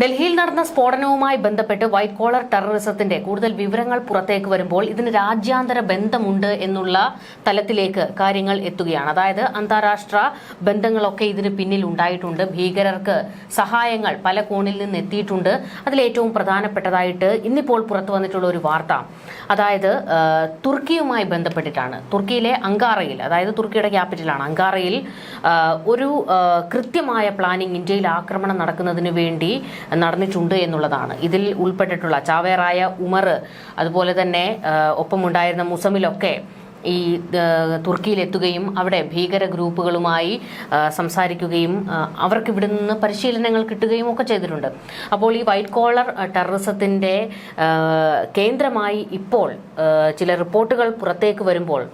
ഡൽഹിയിൽ നടന്ന സ്ഫോടനവുമായി ബന്ധപ്പെട്ട് വൈറ്റ് കോളർ ടെററിസത്തിന്റെ കൂടുതൽ വിവരങ്ങൾ പുറത്തേക്ക് വരുമ്പോൾ ഇതിന് രാജ്യാന്തര ബന്ധമുണ്ട് എന്നുള്ള തലത്തിലേക്ക് കാര്യങ്ങൾ എത്തുകയാണ്. അതായത് അന്താരാഷ്ട്ര ബന്ധങ്ങളൊക്കെ ഇതിന് പിന്നിൽ ഉണ്ടായിട്ടുണ്ട്. ഭീകരർക്ക് സഹായങ്ങൾ പല കോണിൽ നിന്ന് എത്തിയിട്ടുണ്ട്. അതിലേറ്റവും പ്രധാനപ്പെട്ടതായിട്ട് ഇന്നിപ്പോൾ പുറത്തു വന്നിട്ടുള്ള ഒരു വാർത്ത. അതായത് തുർക്കിയുമായി ബന്ധപ്പെട്ടിട്ടാണ്. തുർക്കിയിലെ അങ്കാറയിൽ അതായത് തുർക്കിയുടെ ക്യാപിറ്റലാണ് അങ്കാറയിൽ ഒരു കൃത്യമായ പ്ലാനിംഗ് ഇന്ത്യയിൽ ആക്രമണം നടക്കുന്നതിന് വേണ്ടി നടന്നിട്ടുണ്ട് എന്നുള്ളതാണ്. ഇതിൽ ഉൾപ്പെട്ടിട്ടുള്ള ചാവേറായ ഉമർ അതുപോലെ തന്നെ ഒപ്പമുണ്ടായിരുന്ന മുസമിലൊക്കെ ഈ തുർക്കിയിലെത്തുകയും അവിടെ ഭീകര ഗ്രൂപ്പുകളുമായി സംസാരിക്കുകയും അവർക്ക് ഇവിടെ നിന്ന് പരിശീലനങ്ങൾ കിട്ടുകയും ഒക്കെ ചെയ്തിട്ടുണ്ട്. അപ്പോൾ ഈ വൈറ്റ് കോളർ ടെററിസത്തിന്റെ കേന്ദ്രമായി ഇപ്പോൾ ചില റിപ്പോർട്ടുകൾ പുറത്തേക്ക് വരുമ്പോൾ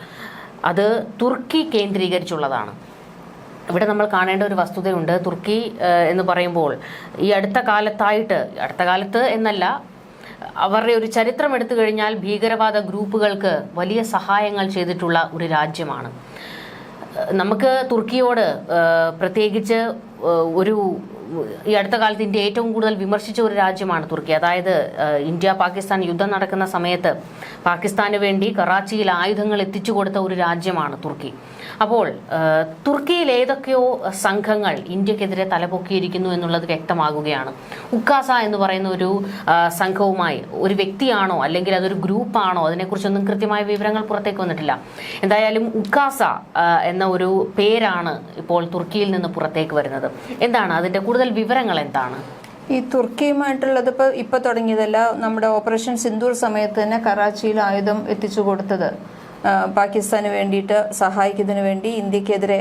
അത് തുർക്കി കേന്ദ്രീകരിച്ചുള്ളതാണ്. ഇവിടെ നമ്മൾ കാണേണ്ട ഒരു വസ്തുതയുണ്ട് തുർക്കി എന്ന് പറയുമ്പോൾ. ഈ അടുത്ത കാലത്തായിട്ട് അടുത്ത കാലത്ത് എന്നല്ല അവരുടെ ഒരു ചരിത്രം എടുത്തു കഴിഞ്ഞാൽ ഭീകരവാദ ഗ്രൂപ്പുകൾക്ക് വലിയ സഹായങ്ങൾ ചെയ്തിട്ടുള്ള ഒരു രാജ്യമാണ്. നമുക്ക് തുർക്കിയോട് പ്രത്യേകിച്ച് ഒരു ഈ അടുത്ത കാലത്ത് ഇന്ത്യ ഏറ്റവും കൂടുതൽ വിമർശിച്ച ഒരു രാജ്യമാണ് തുർക്കി. അതായത് ഇന്ത്യ പാകിസ്ഥാൻ യുദ്ധം നടക്കുന്ന സമയത്ത് പാകിസ്ഥാന് വേണ്ടി കറാച്ചിയിൽ ആയുധങ്ങൾ എത്തിച്ചു കൊടുത്ത ഒരു രാജ്യമാണ് തുർക്കി. അപ്പോൾ തുർക്കിയിൽ ഏതൊക്കെയോ സംഘങ്ങൾ ഇന്ത്യക്കെതിരെ തലപൊക്കിയിരിക്കുന്നു എന്നുള്ളത് വ്യക്തമാകുകയാണ്. ഉക്കാസ എന്ന് പറയുന്ന ഒരു സംഘവുമായി ഒരു വ്യക്തിയാണോ അല്ലെങ്കിൽ അതൊരു ഗ്രൂപ്പാണോ അതിനെക്കുറിച്ചൊന്നും കൃത്യമായ വിവരങ്ങൾ പുറത്തേക്ക് വന്നിട്ടില്ല. എന്തായാലും ഉക്കാസ എന്ന ഒരു പേരാണ് ഇപ്പോൾ തുർക്കിയിൽ നിന്ന് പുറത്തേക്ക് വരുന്നത്. എന്താണ് അതിന്റെ കൂടുതൽ വിവരങ്ങൾ എന്താണ്? ഈ തുർക്കിയുമായിട്ടുള്ളത് ഇപ്പോൾ ഇപ്പോൾ തുടങ്ങിയതല്ല. നമ്മുടെ ഓപ്പറേഷൻ സിന്ദൂർ സമയത്ത് തന്നെ കറാച്ചിയിൽ ആയുധം എത്തിച്ചു കൊടുത്തത്. പാകിസ്ഥാന് വേണ്ടിയിട്ട് സഹായിക്കുന്നതിന് വേണ്ടി ഇന്ത്യക്കെതിരെ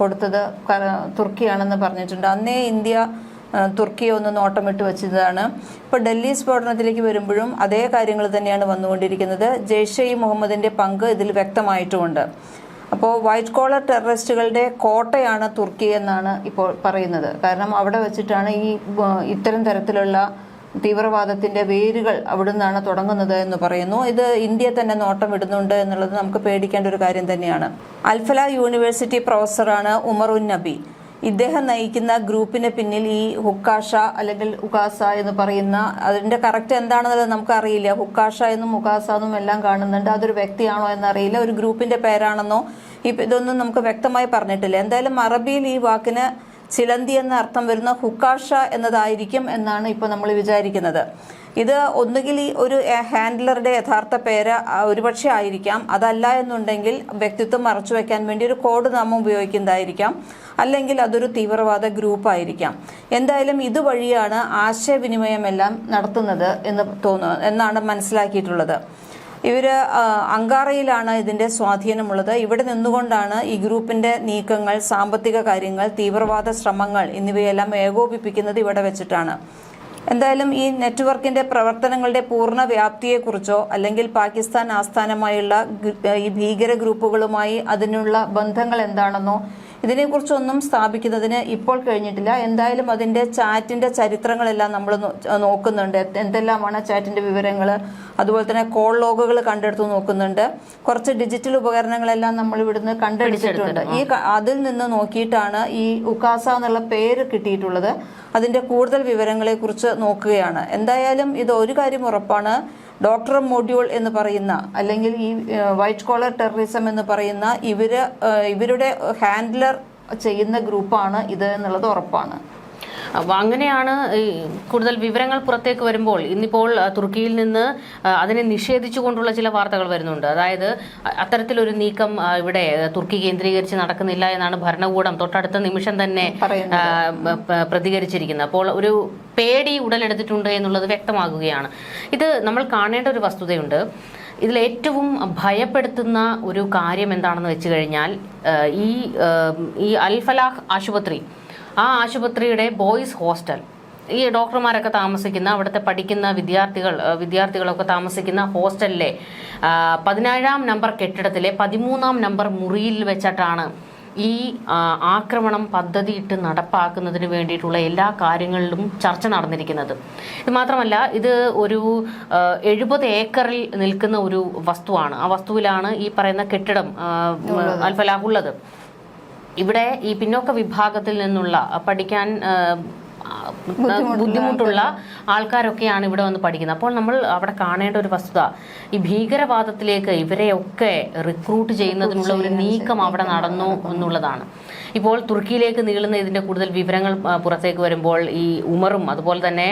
കൊടുത്തത് തുർക്കിയാണെന്ന് പറഞ്ഞിട്ടുണ്ട്. അന്നേ ഇന്ത്യ തുർക്കിയെ ഒന്ന് നോട്ടമിട്ട് വെച്ചതാണ്. ഇപ്പോൾ ഡൽഹി സ്ഫോടനത്തിലേക്ക് വരുമ്പോഴും അതേ കാര്യങ്ങൾ തന്നെയാണ് വന്നുകൊണ്ടിരിക്കുന്നത്. ജെയ്ഷെ ഇ മുഹമ്മദിന്റെ പങ്ക് ഇതിൽ വ്യക്തമായിട്ടുമുണ്ട് അപ്പോൾ വൈറ്റ് കോളർ ടെററിസ്റ്റുകളുടെ കോട്ടയാണ് തുർക്കി എന്നാണ് ഇപ്പോൾ പറയുന്നത്. കാരണം അവിടെ വെച്ചിട്ടാണ് ഈ ഇത്തരം തരത്തിലുള്ള തീവ്രവാദത്തിന്റെ വേരുകൾ അവിടുന്നാണ് തുടങ്ങുന്നത് എന്ന് പറയുന്നു. ഇത് ഇന്ത്യ തന്നെ നോട്ടം ഇടുന്നുണ്ട് എന്നുള്ളത് നമുക്ക് പേടിക്കേണ്ട ഒരു കാര്യം തന്നെയാണ്. അൽഫല യൂണിവേഴ്സിറ്റി പ്രൊഫസറാണ് ഉമറുൻ നബി. ഇദ്ദേഹം നയിക്കുന്ന ഗ്രൂപ്പിന് പിന്നിൽ ഈ ഹുക്കാഷ അല്ലെങ്കിൽ ഉകാസ എന്ന് പറയുന്ന അതിന്റെ കറക്റ്റ് എന്താണെന്നുള്ളത് നമുക്കറിയില്ല. ഹുക്കാഷ എന്നും ഉകാസ എന്നും എല്ലാം കാണുന്നുണ്ട്. അതൊരു വ്യക്തിയാണോ എന്നറിയില്ല. ഒരു ഗ്രൂപ്പിന്റെ പേരാണെന്നോ ഇതൊന്നും നമുക്ക് വ്യക്തമായി പറഞ്ഞിട്ടില്ല. എന്തായാലും അറബിയിൽ ഈ വാക്കിന് ചിലന്തി എന്ന അർത്ഥം വരുന്ന ഹുക്കാഷ എന്നതായിരിക്കും എന്നാണ് ഇപ്പോൾ നമ്മൾ വിചാരിക്കുന്നത്. ഇത് ഒന്നുകിൽ ഈ ഒരു ഹാൻഡ്ലറുടെ യഥാർത്ഥ പേര് ഒരുപക്ഷെ ആയിരിക്കാം. അതല്ല എന്നുണ്ടെങ്കിൽ വ്യക്തിത്വം മറച്ചു വെക്കാൻ വേണ്ടി ഒരു കോഡ് നാമം ഉപയോഗിക്കുന്നതായിരിക്കാം. അല്ലെങ്കിൽ അതൊരു തീവ്രവാദ ഗ്രൂപ്പ് ആയിരിക്കാം. എന്തായാലും ഇതുവഴിയാണ് ആശയവിനിമയമെല്ലാം നടത്തുന്നത് എന്ന് തോന്നുന്നു എന്നാണ് മനസ്സിലാക്കിയിട്ടുള്ളത്. ഇവർ അങ്കാറയിലാണ് ഇതിന്റെ സ്വാധീനമുള്ളത്. ഇവിടെ നിന്നുകൊണ്ടാണ് ഈ ഗ്രൂപ്പിന്റെ നീക്കങ്ങൾ സാമ്പത്തിക കാര്യങ്ങൾ തീവ്രവാദ ശ്രമങ്ങൾ എന്നിവയെല്ലാം ഏകോപിപ്പിക്കുന്നത് ഇവിടെ വെച്ചിട്ടാണ്. എന്തായാലും ഈ നെറ്റ്വർക്കിന്റെ പ്രവർത്തനങ്ങളുടെ പൂർണ വ്യാപ്തിയെക്കുറിച്ചോ അല്ലെങ്കിൽ പാകിസ്ഥാൻ ആസ്ഥാനമായുള്ള ഈ ഭീകര ഗ്രൂപ്പുകളുമായി അതിനുള്ള ബന്ധങ്ങൾ എന്താണെന്നോ ഇതിനെക്കുറിച്ചൊന്നും സ്ഥാപിക്കുന്നതിന് ഇപ്പോൾ കഴിഞ്ഞിട്ടില്ല. എന്തായാലും അതിന്റെ ചാറ്റിന്റെ ചരിത്രങ്ങളെല്ലാം നമ്മൾ നോക്കുന്നുണ്ട്. എന്ത് എന്തെല്ലാമാണ് ചാറ്റിന്റെ വിവരങ്ങൾ അതുപോലെ തന്നെ കോൾ ലോഗുകൾ കണ്ടെടുത്ത് നോക്കുന്നുണ്ട്. കുറച്ച് ഡിജിറ്റൽ ഉപകരണങ്ങളെല്ലാം നമ്മൾ ഇവിടുന്ന് കണ്ടെടുത്തിട്ടുണ്ട്. ഈ അതിൽ നിന്ന് നോക്കിയിട്ടാണ് ഈ ഉക്കാസ എന്നുള്ള പേര് കിട്ടിയിട്ടുള്ളത്. അതിന്റെ കൂടുതൽ വിവരങ്ങളെക്കുറിച്ച് നോക്കുകയാണ്. എന്തായാലും ഇത് ഒരു കാര്യം ഉറപ്പാണ്. ഡോക്ടർ മൊഡ്യൂൾ എന്ന് പറയുന്ന അല്ലെങ്കിൽ ഈ വൈറ്റ് കോളർ ടെററിസം എന്ന് പറയുന്ന ഇവർ ഇവരുടെ ഹാൻഡ്ലർ ചെയ്യുന്ന ഗ്രൂപ്പാണ് ഇത് എന്നുള്ളത് ഉറപ്പാണ്. അപ്പൊ അങ്ങനെയാണ് കൂടുതൽ വിവരങ്ങൾ പുറത്തേക്ക് വരുമ്പോൾ ഇന്നിപ്പോൾ തുർക്കിയിൽ നിന്ന് അതിനെ നിഷേധിച്ചുകൊണ്ടുള്ള ചില വാർത്തകൾ വരുന്നുണ്ട്. അതായത് അത്തരത്തിലൊരു നീക്കം ഇവിടെ തുർക്കി കേന്ദ്രീകരിച്ച് നടക്കുന്നില്ല എന്നാണ് ഭരണകൂടം തൊട്ടടുത്ത നിമിഷം തന്നെ പ്രതികരിച്ചിരിക്കുന്നത്. അപ്പോൾ ഒരു പേടി ഉടലെടുത്തിട്ടുണ്ട് എന്നുള്ളത് വ്യക്തമാകുകയാണ്. ഇത് നമ്മൾ കാണേണ്ട ഒരു വസ്തുതയുണ്ട്. ഇതിൽ ഏറ്റവും ഭയപ്പെടുത്തുന്ന ഒരു കാര്യം എന്താണെന്ന് വെച്ച് കഴിഞ്ഞാൽ ഈ ഈ അൽഫലാഹ് ആശുപത്രി ആ ആശുപത്രിയുടെ ബോയ്സ് ഹോസ്റ്റൽ. ഈ ഡോക്ടർമാരൊക്കെ താമസിക്കുന്ന അവിടുത്തെ പഠിക്കുന്ന വിദ്യാർത്ഥികൾ വിദ്യാർത്ഥികളൊക്കെ താമസിക്കുന്ന ഹോസ്റ്റലിലെ പതിനേഴാം നമ്പർ കെട്ടിടത്തിലെ പതിമൂന്നാം നമ്പർ മുറിയിൽ വെച്ചിട്ടാണ് ഈ ആക്രമണം പദ്ധതിയിട്ട് നടപ്പാക്കുന്നതിന് വേണ്ടിയിട്ടുള്ള എല്ലാ കാര്യങ്ങളിലും ചർച്ച നടന്നിരിക്കുന്നത്. ഇത് മാത്രമല്ല ഇത് ഒരു എഴുപത് ഏക്കറിൽ നിൽക്കുന്ന ഒരു വസ്തുവാണ്. ആ വസ്തുവിലാണ് ഈ പറയുന്ന കെട്ടിടം അൽഫലാഹുള്ളത് ഇവിടെ ഈ പിന്നോക്ക വിഭാഗത്തിൽ നിന്നുള്ള പഠിക്കാൻ ബുദ്ധിമുട്ടുള്ള ആൾക്കാരൊക്കെയാണ് ഇവിടെ വന്ന് പഠിക്കുന്നത്. അപ്പോൾ നമ്മൾ അവിടെ കാണേണ്ട ഒരു വസ്തുത ഈ ഭീകരവാദത്തിലേക്ക് ഇവരെയൊക്കെ റിക്രൂട്ട് ചെയ്യുന്നതിനുള്ള ഒരു നീക്കം അവിടെ നടന്നു എന്നുള്ളതാണ്. ഇപ്പോൾ തുർക്കിയിലേക്ക് നീളുന്ന ഇതിന്റെ കൂടുതൽ വിവരങ്ങൾ പുറത്തേക്ക് വരുമ്പോൾ ഈ ഉമറും അതുപോലെ തന്നെ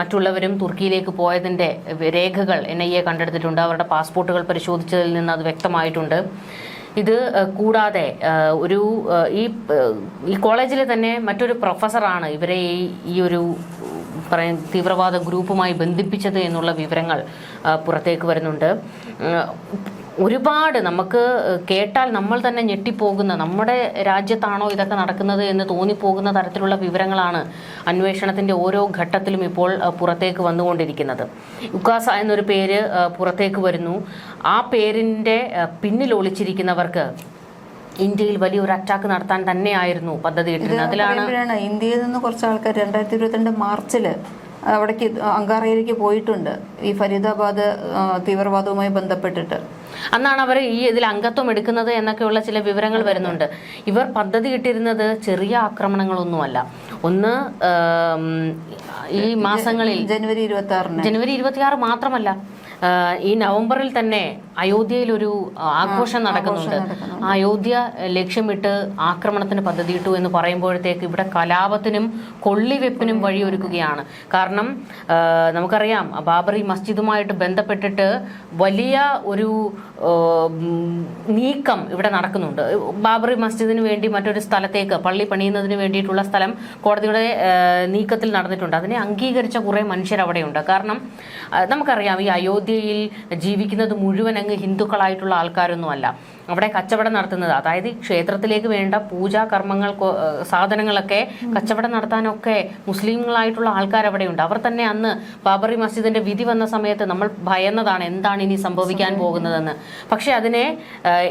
മറ്റുള്ളവരും തുർക്കിയിലേക്ക് പോയതിന്റെ രേഖകൾ എൻ ഐ എ കണ്ടെടുത്തിട്ടുണ്ട്. അവരുടെ പാസ്പോർട്ടുകൾ പരിശോധിച്ചതിൽ നിന്ന് അത് വ്യക്തമായിട്ടുണ്ട്. ഇത് കൂടാതെ ഒരു ഈ ഈ കോളേജിലെ തന്നെ മറ്റൊരു പ്രൊഫസറാണ് ഇവരെ ഈ ഒരു പറയും തീവ്രവാദ ഗ്രൂപ്പുമായി ബന്ധിപ്പിച്ചത് എന്നുള്ള വിവരങ്ങൾ പുറത്തേക്ക് വരുന്നുണ്ട്. ഒരുപാട് നമുക്ക് കേട്ടാൽ നമ്മൾ തന്നെ ഞെട്ടിപ്പോകുന്ന നമ്മുടെ രാജ്യത്താണോ ഇതൊക്കെ നടക്കുന്നത് എന്ന് തോന്നിപ്പോകുന്ന തരത്തിലുള്ള വിവരങ്ങളാണ് അന്വേഷണത്തിന്റെ ഓരോ ഘട്ടത്തിലും ഇപ്പോൾ പുറത്തേക്ക് വന്നുകൊണ്ടിരിക്കുന്നത്. ഉക്കാസ എന്നൊരു പേര് പുറത്തേക്ക് വരുന്നു. ആ പേരിന്റെ പിന്നിൽ ഒളിച്ചിരിക്കുന്നവർക്ക് ഇന്ത്യയിൽ വലിയൊരു അറ്റാക്ക് നടത്താൻ തന്നെയായിരുന്നു പദ്ധതി ഇട്ടിരുന്നത്. അതിലാണ് ഇന്ത്യയിൽ നിന്ന് കുറച്ച് ആൾക്കാർ രണ്ടായിരത്തി ഇരുപത്തിരണ്ട് മാർച്ചിൽ അവിടേക്ക് അങ്കാറയിലേക്ക് പോയിട്ടുണ്ട്. ഈ ഫരീദാബാദ് തീവ്രവാദവുമായി ബന്ധപ്പെട്ടിട്ട്. അന്നാണ് അവർ ഈ ഇതിൽ അംഗത്വം എടുക്കുന്നത് എന്നൊക്കെയുള്ള ചില വിവരങ്ങൾ വരുന്നുണ്ട്. ഇവർ പദ്ധതി ഇട്ടിരുന്നത് ചെറിയ ആക്രമണങ്ങളൊന്നുമല്ല. ഒന്ന് ഈ മാസങ്ങളിൽ ജനുവരി ഇരുപത്തി ആറിന് ജനുവരി ഇരുപത്തിയാറ് മാത്രമല്ല ഈ നവംബറിൽ തന്നെ അയോധ്യയിൽ ഒരു ആഘോഷം നടക്കുന്നുണ്ട്. അയോധ്യ ലക്ഷ്യമിട്ട് ആക്രമണത്തിന് പദ്ധതിയിട്ടു എന്ന് പറയുമ്പോഴത്തേക്ക് ഇവിടെ കലാപത്തിനും കൊള്ളിവെപ്പിനും വഴിയൊരുക്കുകയാണ്. കാരണം നമുക്കറിയാം ബാബറി മസ്ജിദുമായിട്ട് ബന്ധപ്പെട്ടിട്ട് വലിയ ഒരു നീക്കം ഇവിടെ നടക്കുന്നുണ്ട്. ബാബറി മസ്ജിദിന് വേണ്ടി മറ്റൊരു സ്ഥലത്തേക്ക് പള്ളി പണിയുന്നതിന് വേണ്ടിയിട്ടുള്ള സ്ഥലം കോടതിയുടെ നീക്കത്തിൽ നടന്നിട്ടുണ്ട്. അതിനെ അംഗീകരിച്ച കുറേ മനുഷ്യർ അവിടെയുണ്ട് കാരണം നമുക്കറിയാം ഈ അയോധ്യയിൽ ജീവിക്കുന്നത് മുഴുവൻ അങ്ങ് ഹിന്ദുക്കളായിട്ടുള്ള ആൾക്കാരൊന്നുമല്ല. അവിടെ കച്ചവടം നടത്തുന്നത്. അതായത് ക്ഷേത്രത്തിലേക്ക് വേണ്ട പൂജാ കർമ്മങ്ങൾ സാധനങ്ങളൊക്കെ കച്ചവടം നടത്താനൊക്കെ മുസ്ലിങ്ങളായിട്ടുള്ള ആൾക്കാർ അവിടെയുണ്ട് അവർ തന്നെ അന്ന് ബാബറി മസ്ജിദിന്റെ വിധി വന്ന സമയത്ത് നമ്മൾ ഭയന്നതാണ് എന്താണ് ഇനി സംഭവിക്കാൻ പോകുന്നതെന്ന്. പക്ഷെ അതിനെ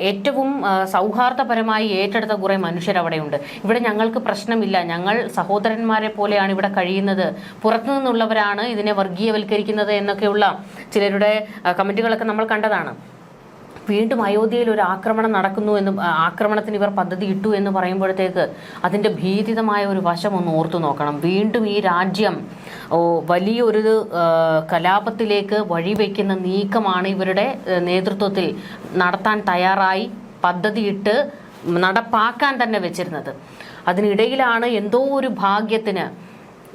ഏറ്റവും സൗഹാർദ്ദപരമായി ഏറ്റെടുത്ത കുറെ മനുഷ്യർ അവിടെയുണ്ട് ഇവിടെ ഞങ്ങൾക്ക് പ്രശ്നമില്ല. ഞങ്ങൾ സഹോദരന്മാരെ പോലെയാണ് ഇവിടെ കഴിയുന്നത്. പുറത്തു നിന്നുള്ളവരാണ് ഇതിനെ വർഗീയവൽക്കരിക്കുന്നത് എന്നൊക്കെയുള്ള ചിലരുടെ കമന്റുകളൊക്കെ നമ്മൾ കണ്ടതാണ്. വീണ്ടും അയോധ്യയിൽ ഒരു ആക്രമണം നടക്കുന്നു എന്ന് ആക്രമണത്തിന് ഇവർ പദ്ധതി ഇട്ടു എന്ന് പറയുമ്പോഴത്തേക്ക് അതിന്റെ ഭീതിതമായ ഒരു വശം ഒന്ന് ഓർത്തു നോക്കണം. വീണ്ടും ഈ രാജ്യം വലിയൊരു കലാപത്തിലേക്ക് വഴിവെക്കുന്ന നീക്കമാണ് ഇവരുടെ നേതൃത്വത്തിൽ നടത്താൻ തയ്യാറായി പദ്ധതിയിട്ട് നടപ്പാക്കാൻ തന്നെ വെച്ചിരുന്നത്. അതിനിടയിലാണ് എന്തോ ഒരു ഭാഗ്യത്തിന്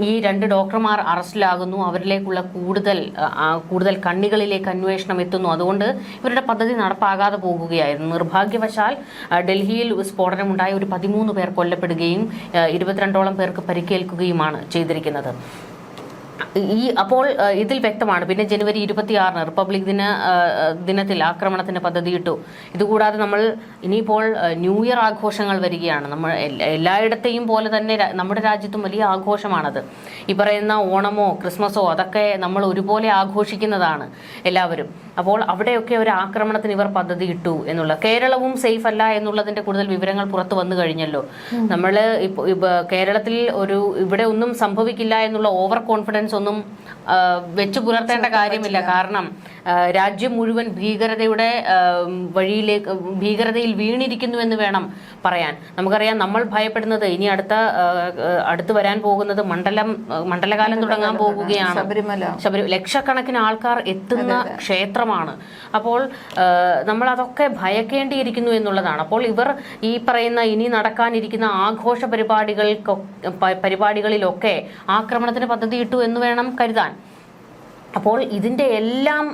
ഈ രണ്ട് ഡോക്ടർമാർ അറസ്റ്റിലാകുന്നു. അവരിലേക്കുള്ള കൂടുതൽ കൂടുതൽ കണ്ണികളിലേക്ക് അന്വേഷണം എത്തുന്നു. അതുകൊണ്ട് ഇവരുടെ പദ്ധതി നടപ്പാകാതെ പോകുകയായിരുന്നു. നിർഭാഗ്യവശാൽ ഡൽഹിയിൽ സ്ഫോടനമുണ്ടായ ഒരു പതിമൂന്ന് പേർ കൊല്ലപ്പെടുകയും ഇരുപത്തിരണ്ടോളം പേർക്ക് പരിക്കേൽക്കുകയുമാണ് ചെയ്തിരിക്കുന്നത്. ഈ അപ്പോൾ ഇതിൽ വ്യക്തമാണ്. പിന്നെ ജനുവരി ഇരുപത്തിയാറിന് റിപ്പബ്ലിക് ദിന ദിനത്തിൽ ആക്രമണത്തിന് പദ്ധതിയിട്ടു. ഇതുകൂടാതെ നമ്മൾ ഇനിയിപ്പോൾ ന്യൂ ഇയർ ആഘോഷങ്ങൾ വരികയാണ്. നമ്മൾ എല്ലാ- എല്ലായിടത്തെയും പോലെ തന്നെ നമ്മുടെ രാജ്യത്തും വലിയ ആഘോഷമാണത്. ഈ പറയുന്ന ഓണമോ ക്രിസ്മസോ അതൊക്കെ നമ്മൾ ഒരുപോലെ ആഘോഷിക്കുന്നതാണ് എല്ലാവരും. അപ്പോൾ അവിടെയൊക്കെ ഒരു ആക്രമണത്തിന് ഇവർ പദ്ധതി ഇട്ടു എന്നുള്ള കേരളവും സേഫ് അല്ല എന്നുള്ളതിന്റെ കൂടുതൽ വിവരങ്ങൾ പുറത്തു വന്നു കഴിഞ്ഞല്ലോ. നമ്മൾ കേരളത്തിൽ ഒരു ഇവിടെ ഒന്നും സംഭവിക്കില്ല എന്നുള്ള ഓവർ കോൺഫിഡൻസ് ഒന്നും വെച്ചു പുലർത്തേണ്ട കാര്യമില്ല. കാരണം രാജ്യം മുഴുവൻ ഭീകരതയുടെ വഴിയിലേക്ക് ഭീകരതയിൽ വീണിരിക്കുന്നു എന്ന് വേണം പറയാൻ. നമുക്കറിയാം നമ്മൾ ഭയപ്പെടുന്നത് ഇനി അടുത്ത അടുത്ത് വരാൻ പോകുന്നത് മണ്ഡലം മണ്ഡലകാലം തുടങ്ങാൻ പോകുകയാണ്. ശബരിമല. ശബരി ലക്ഷക്കണക്കിന് ആൾക്കാർ എത്തുന്ന ക്ഷേത്രമാണ്. അപ്പോൾ നമ്മൾ അതൊക്കെ ഭയക്കേണ്ടിയിരിക്കുന്നു എന്നുള്ളതാണ്. അപ്പോൾ ഇവർ ഈ പറയുന്ന ഇനി നടക്കാനിരിക്കുന്ന ആഘോഷ പരിപാടികൾക്കൊ പരിപാടികളിലൊക്കെ ആക്രമണത്തിന് പദ്ധതി ഇട്ടു എന്ന് വേണം കരുതാൻ. അപ്പോൾ ഇതിന്റെ എല്ലാം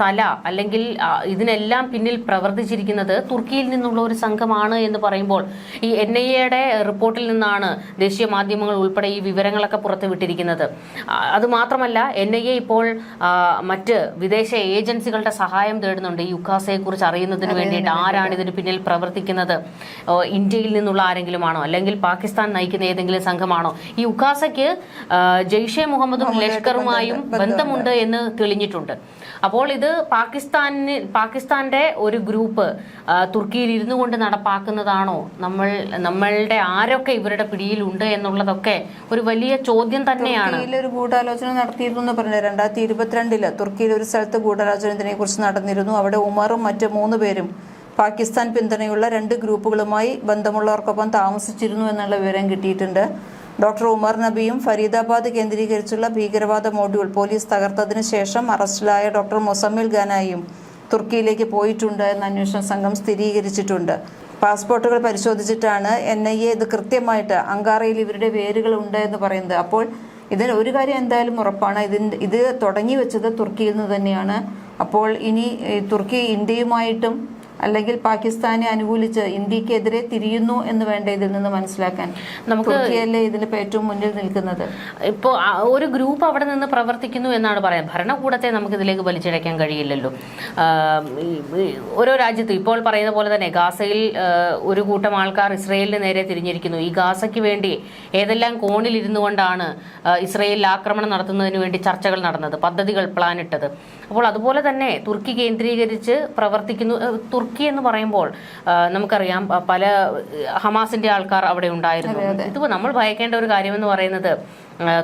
തല അല്ലെങ്കിൽ ഇതിനെല്ലാം പിന്നിൽ പ്രവർത്തിച്ചിരിക്കുന്നത് തുർക്കിയിൽ നിന്നുള്ള ഒരു സംഘമാണ് എന്ന് പറയുമ്പോൾ ഈ എൻ ഐ എയുടെ റിപ്പോർട്ടിൽ നിന്നാണ് ദേശീയ മാധ്യമങ്ങൾ ഉൾപ്പെടെ ഈ വിവരങ്ങളൊക്കെ പുറത്തുവിട്ടിരിക്കുന്നത് അത് മാത്രമല്ല എൻ ഐ എ ഇപ്പോൾ മറ്റ് വിദേശ ഏജൻസികളുടെ സഹായം തേടുന്നുണ്ട് ഈ ഉഖാസയെ കുറിച്ച് അറിയുന്നതിന് വേണ്ടിയിട്ട്. ആരാണ് ഇതിന് പിന്നിൽ പ്രവർത്തിക്കുന്നത്? ഇന്ത്യയിൽ നിന്നുള്ള ആരെങ്കിലും ആണോ അല്ലെങ്കിൽ പാകിസ്ഥാൻ നയിക്കുന്ന ഏതെങ്കിലും സംഘമാണോ? ഈ ഉക്കാസയ്ക്ക് ആ, ജെയ്ഷെ മുഹമ്മദും ലഷ്കറുമായും ബന്ധമുണ്ട് എന്ന് തെളിഞ്ഞിട്ടുണ്ട്. അപ്പോൾ ഇത് പാകിസ്ഥാന് പാകിസ്ഥാന്റെ ഒരു ഗ്രൂപ്പ് തുർക്കിയിൽ ഇരുന്നു കൊണ്ട് നടപ്പാക്കുന്നതാണോ? നമ്മൾ നമ്മളുടെ ആരൊക്കെ ഇവരുടെ പിടിയിലുണ്ട് എന്നുള്ളതൊക്കെ ഒരു വലിയ ചോദ്യം തന്നെയാണ്. ഒരു ഗൂഢാലോചന നടത്തിയിരുന്നു പറഞ്ഞു രണ്ടായിരത്തി ഇരുപത്തിരണ്ടിൽ തുർക്കിയിൽ ഒരു സ്ഥലത്ത് ഗൂഢാലോചനത്തിനെ കുറിച്ച് നടന്നിരുന്നു. അവിടെ ഉമറും മറ്റ് മൂന്ന് പേരും പാകിസ്ഥാൻ പിന്തുണയുള്ള രണ്ട് ഗ്രൂപ്പുകളുമായി ബന്ധമുള്ളവർക്കൊപ്പം താമസിച്ചിരുന്നു എന്നുള്ള വിവരം കിട്ടിയിട്ടുണ്ട്. ഡോക്ടർ ഉമർ നബിയും ഫരീദാബാദ് കേന്ദ്രീകരിച്ചുള്ള ഭീകരവാദ മോഡ്യൂൾ പോലീസ് തകർത്തതിന് ശേഷം അറസ്റ്റിലായ ഡോക്ടർ മൊസമ്മിൽ ഖാനായും തുർക്കിയിലേക്ക് പോയിട്ടുണ്ട് എന്ന് അന്വേഷണ സംഘം സ്ഥിരീകരിച്ചിട്ടുണ്ട്. പാസ്പോർട്ടുകൾ പരിശോധിച്ചിട്ടാണ് എൻ ഐ എ ഇത് കൃത്യമായിട്ട് അങ്കാറയിൽ ഇവരുടെ വേരുകൾ ഉണ്ട് എന്ന് പറയുന്നത്. അപ്പോൾ ഇതിന് ഒരു കാര്യം എന്തായാലും ഉറപ്പാണ്. ഇതിന്റെ ഇത് തുടങ്ങി വെച്ചത് തുർക്കിയിൽ നിന്ന് തന്നെയാണ്. അപ്പോൾ ഇനി തുർക്കി ഇന്ത്യയുമായിട്ടും അല്ലെങ്കിൽ പാകിസ്ഥാനെ അനുകൂലിച്ച് ഇന്ത്യക്കെതിരെ തിരിയുന്നു എന്ന് വേണ്ട ഇതിൽ നിന്ന് മനസ്സിലാക്കാൻ നമുക്ക് തുർക്കിയല്ലേ ഇതിലിപ്പോൾ ഏറ്റവും മുന്നിൽ നിൽക്കുന്നത്? ഇപ്പോൾ ഒരു ഗ്രൂപ്പ് അവിടെ നിന്ന് പ്രവർത്തിക്കുന്നു എന്നാണ് പറയാൻ ഭരണകൂടത്തെ നമുക്ക് ഇതിലേക്ക് വലിച്ചിഴയ്ക്കാൻ കഴിയില്ലല്ലോ. ഓരോ രാജ്യത്തും ഇപ്പോൾ പറയുന്ന പോലെ തന്നെ ഗാസയിൽ ഒരു കൂട്ടം ആൾക്കാർ ഇസ്രയേലിന് നേരെ തിരിഞ്ഞിരിക്കുന്നു. ഈ ഗാസയ്ക്ക് വേണ്ടി ഏതെല്ലാം കോണിൽ ഇരുന്നുകൊണ്ടാണ് ഇസ്രയേലിൽ ആക്രമണം നടത്തുന്നതിന് വേണ്ടി ചർച്ചകൾ നടന്നത് പദ്ധതികൾ പ്ലാൻ ഇട്ടത്? അപ്പോൾ അതുപോലെ തന്നെ തുർക്കി കേന്ദ്രീകരിച്ച് പ്രവർത്തിക്കുന്നു. തുർക്കി എന്ന് പറയുമ്പോൾ നമുക്കറിയാം പല ഹമാസിന്റെ ആൾക്കാർ അവിടെ ഉണ്ടായിരുന്നു. ഇത് നമ്മൾ ഭയക്കേണ്ട ഒരു കാര്യമെന്ന് പറയുന്നത്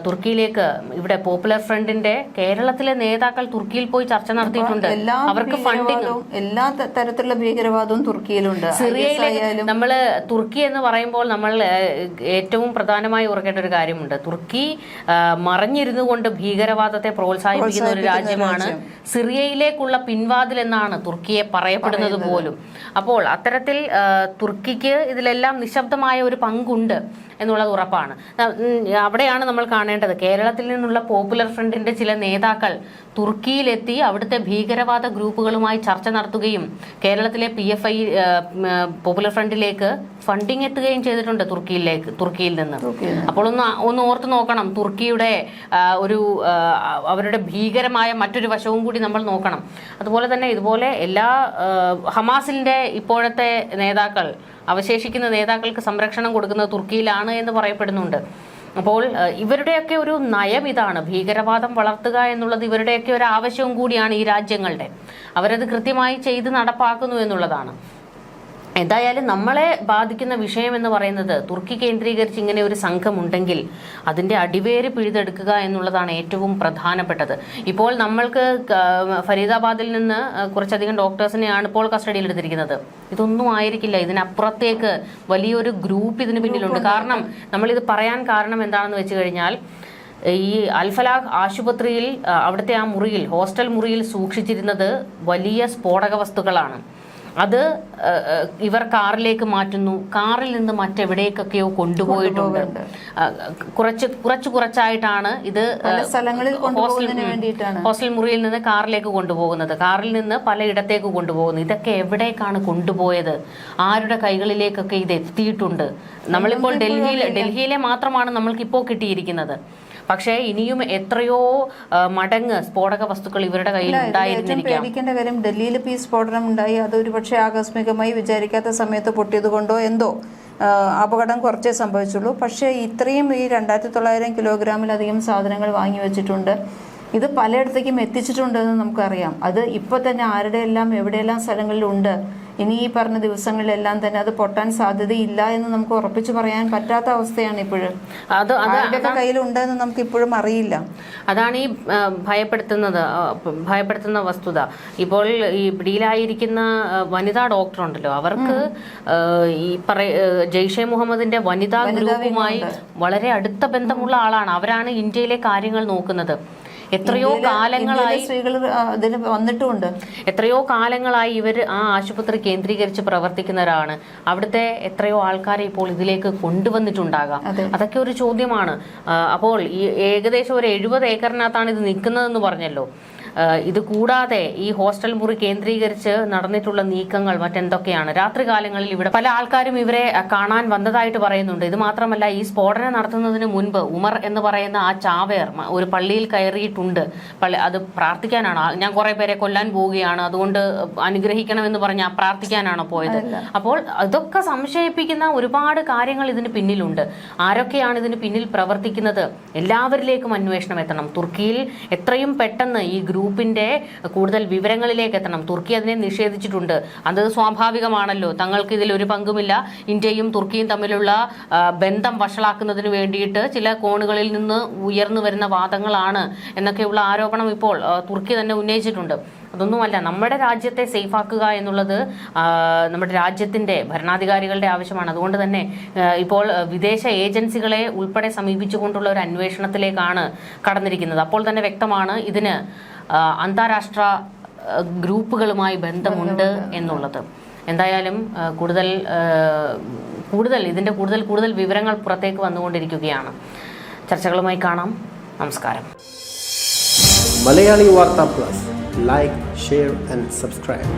തുർക്കിയിലേക്ക് ഇവിടെ പോപ്പുലർ ഫ്രണ്ടിന്റെ കേരളത്തിലെ നേതാക്കൾ തുർക്കിയിൽ പോയി ചർച്ച നടത്തിയിട്ടുണ്ട്. അവർക്ക് ഫണ്ടിങ് എല്ലാ തരത്തിലുള്ള ഭീകരവാദവും തുർക്കിയിലുണ്ട്. സിറിയയിലെ നമ്മൾ തുർക്കി എന്ന് പറയുമ്പോൾ നമ്മൾ ഏറ്റവും പ്രധാനമായി ഓർക്കേണ്ട ഒരു കാര്യമുണ്ട്. തുർക്കി മറഞ്ഞിരുന്നു കൊണ്ട് ഭീകരവാദത്തെ പ്രോത്സാഹിപ്പിക്കുന്ന ഒരു രാജ്യമാണ് സിറിയയിലേക്കുള്ള പിൻവാതിൽ എന്നാണ് തുർക്കിയെ പറയപ്പെടുന്നത് പോലും. അപ്പോൾ അത്തരത്തിൽ തുർക്കിക്ക് ഇതിലെല്ലാം നിശബ്ദമായ ഒരു പങ്കുണ്ട് എന്നുള്ളത് ഉറപ്പാണ്. അവിടെയാണ് നമ്മൾ കാണേണ്ടത്. കേരളത്തിൽ നിന്നുള്ള പോപ്പുലർ ഫ്രണ്ടിന്റെ ചില നേതാക്കൾ തുർക്കിയിലെത്തി അവിടുത്തെ ഭീകരവാദ ഗ്രൂപ്പുകളുമായി ചർച്ച നടത്തുകയും കേരളത്തിലെ പി എഫ് ഐ പോപ്പുലർ ഫ്രണ്ടിലേക്ക് ഫണ്ടിങ് എത്തുകയും ചെയ്തിട്ടുണ്ട് തുർക്കിയിലേക്ക് തുർക്കിയിൽ നിന്ന്. അപ്പോൾ ഒന്ന് ഒന്ന് ഓർത്ത് നോക്കണം. തുർക്കിയുടെ ഒരു അവരുടെ ഭീകരമായ മറ്റൊരു വശവും കൂടി നമ്മൾ നോക്കണം. അതുപോലെ തന്നെ ഇതുപോലെ എല്ലാ ഹമാസിന്റെ ഇപ്പോഴത്തെ നേതാക്കൾ അവശേഷിക്കുന്ന നേതാക്കൾക്ക് സംരക്ഷണം കൊടുക്കുന്നത് തുർക്കിയിലാണ് എന്ന് പറയപ്പെടുന്നുണ്ട്. അപ്പോൾ ഇവരുടെയൊക്കെ ഒരു നയം ഇതാണ്. ഭീകരവാദം വളർത്തുക എന്നുള്ളത് ഇവരുടെയൊക്കെ ഒരു ആവശ്യവും കൂടിയാണ് ഈ രാജ്യങ്ങളുടെ. അവരത് കൃത്യമായി ചെയ്ത് നടപ്പാക്കുന്നു എന്നുള്ളതാണ്. എന്തായാലും നമ്മളെ ബാധിക്കുന്ന വിഷയം എന്ന് പറയുന്നത് തുർക്കി കേന്ദ്രീകരിച്ച് ഇങ്ങനെ ഒരു സംഘമുണ്ടെങ്കിൽ അതിന്റെ അടിവേര് പിഴുതെടുക്കുക എന്നുള്ളതാണ് ഏറ്റവും പ്രധാനപ്പെട്ടത്. ഇപ്പോൾ നമ്മൾക്ക് ഫരീദാബാദിൽ നിന്ന് കുറച്ചധികം ഡോക്ടേഴ്സിനെയാണ് ഇപ്പോൾ കസ്റ്റഡിയിൽ എടുത്തിരിക്കുന്നത്. ഇതൊന്നും ആയിരിക്കില്ല. ഇതിനപ്പുറത്തേക്ക് വലിയൊരു ഗ്രൂപ്പ് ഇതിന് പിന്നിലുണ്ട്. കാരണം നമ്മളിത് പറയാൻ കാരണം എന്താണെന്ന് വെച്ച് കഴിഞ്ഞാൽ ഈ അൽഫലാഖ് ആശുപത്രിയിൽ അവിടുത്തെ ആ മുറിയിൽ ഹോസ്റ്റൽ മുറിയിൽ സൂക്ഷിച്ചിരുന്നത് വലിയ സ്ഫോടക വസ്തുക്കളാണ്. അത് ഇവർ കാറിലേക്ക് മാറ്റുന്നു. കാറിൽ നിന്ന് മറ്റെവിടേക്കൊക്കെയോ കൊണ്ടുപോയിട്ടുണ്ട്. കുറച്ച് കുറച്ച് കുറച്ചായിട്ടാണ് ഇത് സ്ഥലങ്ങളിൽ ഹോസ്റ്റൽ മുറിയിൽ നിന്ന് കാറിലേക്ക് കൊണ്ടുപോകുന്നത്. കാറിൽ നിന്ന് പലയിടത്തേക്ക് കൊണ്ടുപോകുന്നു. ഇതൊക്കെ എവിടേക്കാണ് കൊണ്ടുപോയത്? ആരുടെ കൈകളിലേക്കൊക്കെ ഇത് എത്തിയിട്ടുണ്ട്? നമ്മളിപ്പോൾ ഡൽഹിയിൽ ഡൽഹിയിലെ മാത്രമാണ് നമ്മൾക്ക് ഇപ്പോൾ കിട്ടിയിരിക്കുന്നത്. പക്ഷേ ഇനിയും എത്രയോ മടങ്ങ് സ്ഫോടക വസ്തുക്കൾ ഇവരുടെ കയ്യിൽ ഉണ്ടായിരുന്നിരിക്കാം. പേടിക്കേണ്ട കാര്യം ഡൽഹിയിൽ ഇപ്പോൾ ഈ സ്ഫോടനം ഉണ്ടായി. അത് ഒരു പക്ഷേ ആകസ്മികമായി വിചാരിക്കാത്ത സമയത്ത് പൊട്ടിയത് കൊണ്ടോ എന്തോ അപകടം കുറച്ചേ സംഭവിച്ചുള്ളൂ. പക്ഷേ ഇത്രയും ഈ രണ്ടായിരത്തി തൊള്ളായിരം കിലോഗ്രാമിലധികം സാധനങ്ങൾ വാങ്ങി വെച്ചിട്ടുണ്ട്. ഇത് പലയിടത്തേക്കും എത്തിച്ചിട്ടുണ്ട് എന്ന് നമുക്കറിയാം. അത് ഇപ്പോൾ തന്നെ ആരുടെ എല്ലാം എവിടെയെല്ലാം സ്ഥലങ്ങളിലുണ്ട് ഇനി ഈ പറഞ്ഞ ദിവസങ്ങളിലെല്ലാം തന്നെ അത് പൊട്ടാൻ സാധ്യതയില്ല എന്ന് നമുക്ക് ഉറപ്പിച്ചു പറയാൻ പറ്റാത്ത അവസ്ഥയാണ് ഇപ്പോഴും. അത് ആരുടെയൊക്കെ കയ്യിലുണ്ട് എന്ന് നമുക്ക് ഇപ്പോഴും അറിയില്ല. അതാണ് ഈ ഭയപ്പെടുത്തുന്നത് ഭയപ്പെടുത്തുന്ന വസ്തുത. ഇപ്പോൾ ഈ പിടിയിലായിരിക്കുന്ന വനിതാ ഡോക്ടർ ഉണ്ടല്ലോ. അവർക്ക് ഈ പറയ ജെയ്ഷെ മുഹമ്മദിന്റെ വനിതാ ഗ്രൂപ്പുമായി വളരെ അടുത്ത ബന്ധമുള്ള ആളാണ്. അവരാണ് ഇന്ത്യയിലെ കാര്യങ്ങൾ നോക്കുന്നത്. എത്രയോ കാലങ്ങളായി സ്ത്രീകൾ അതിന് വന്നിട്ടുമുണ്ട്. എത്രയോ കാലങ്ങളായി ഇവർ ആ ആശുപത്രി കേന്ദ്രീകരിച്ച് പ്രവർത്തിക്കുന്നവരാണ്. അവിടുത്തെ എത്രയോ ആൾക്കാരെ ഇപ്പോൾ ഇതിലേക്ക് കൊണ്ടുവന്നിട്ടുണ്ടാകാം. അതെ. അതൊക്കെ ഒരു ചോദ്യമാണ്. അപ്പോൾ ഈ ഏകദേശം ഒരു എഴുപത് ഏക്കറിനകത്താണ് ഇത് നിൽക്കുന്നതെന്ന് പറഞ്ഞല്ലോ. ഇത് കൂടാതെ ഈ ഹോസ്റ്റൽ മുറി കേന്ദ്രീകരിച്ച് നടന്നിട്ടുള്ള നീക്കങ്ങൾ മറ്റെന്തൊക്കെയാണ്? രാത്രികാലങ്ങളിൽ ഇവിടെ പല ആൾക്കാരും ഇവരെ കാണാൻ വന്നതായിട്ട് പറയുന്നുണ്ട്. ഇത് മാത്രമല്ല ഈ സ്ഫോടനം നടത്തുന്നതിന് മുൻപ് ഉമർ എന്ന് പറയുന്ന ആ ചാവേർ ഒരു പള്ളിയിൽ കയറിയിട്ടുണ്ട്. പള്ളി അത് പ്രാർത്ഥിക്കാനാണ്. ഞാൻ കുറെ പേരെ കൊല്ലാൻ പോവുകയാണ്. അതുകൊണ്ട് അനുഗ്രഹിക്കണമെന്ന് പറഞ്ഞ് ആ പ്രാർത്ഥിക്കാനാണോ പോയത്. അപ്പോൾ അതൊക്കെ സംശയിപ്പിക്കുന്ന ഒരുപാട് കാര്യങ്ങൾ ഇതിന് പിന്നിലുണ്ട്. ആരൊക്കെയാണ് ഇതിന് പിന്നിൽ പ്രവർത്തിക്കുന്നത്? എല്ലാവരിലേക്കും അന്വേഷണം എത്തണം. തുർക്കിയിൽ എത്രയും പെട്ടെന്ന് ഈ ഗ്രൂപ്പിന്റെ കൂടുതൽ വിവരങ്ങളിലേക്ക് എത്തണം. തുർക്കി അതിനെ നിഷേധിച്ചിട്ടുണ്ട്. അത് സ്വാഭാവികമാണല്ലോ. തങ്ങൾക്ക് ഇതിൽ ഒരു പങ്കുമില്ല. ഇന്ത്യയും തുർക്കിയും തമ്മിലുള്ള ബന്ധം വഷളാക്കുന്നതിന് വേണ്ടിയിട്ട് ചില കോണുകളിൽ നിന്ന് ഉയർന്നു വരുന്ന വാദങ്ങളാണ് എന്നൊക്കെയുള്ള ആരോപണം ഇപ്പോൾ തുർക്കി തന്നെ ഉന്നയിച്ചിട്ടുണ്ട്. അതൊന്നുമല്ല നമ്മുടെ രാജ്യത്തെ സേഫാക്കുക എന്നുള്ളത് നമ്മുടെ രാജ്യത്തിന്റെ ഭരണാധികാരികളുടെ ആവശ്യമാണ്. അതുകൊണ്ട് തന്നെ ഇപ്പോൾ വിദേശ ഏജൻസികളെ ഉൾപ്പെടെ സമീപിച്ചുകൊണ്ടുള്ള ഒരു അന്വേഷണത്തിലേക്കാണ് കടന്നിരിക്കുന്നത്. അപ്പോൾ തന്നെ വ്യക്തമാണ് ഇതിന് അന്താരാഷ്ട്ര ഗ്രൂപ്പുകളുമായി ബന്ധമുണ്ട് എന്നുള്ളത്. എന്തായാലും കൂടുതൽ കൂടുതൽ ഇതിന്റെ കൂടുതൽ കൂടുതൽ വിവരങ്ങൾ പുറത്തേക്ക് വന്നുകൊണ്ടിരിക്കുകയാണ്. ചർച്ചകളുമായി കാണാം. നമസ്കാരം. Malayali Vartha plus. Like share and subscribe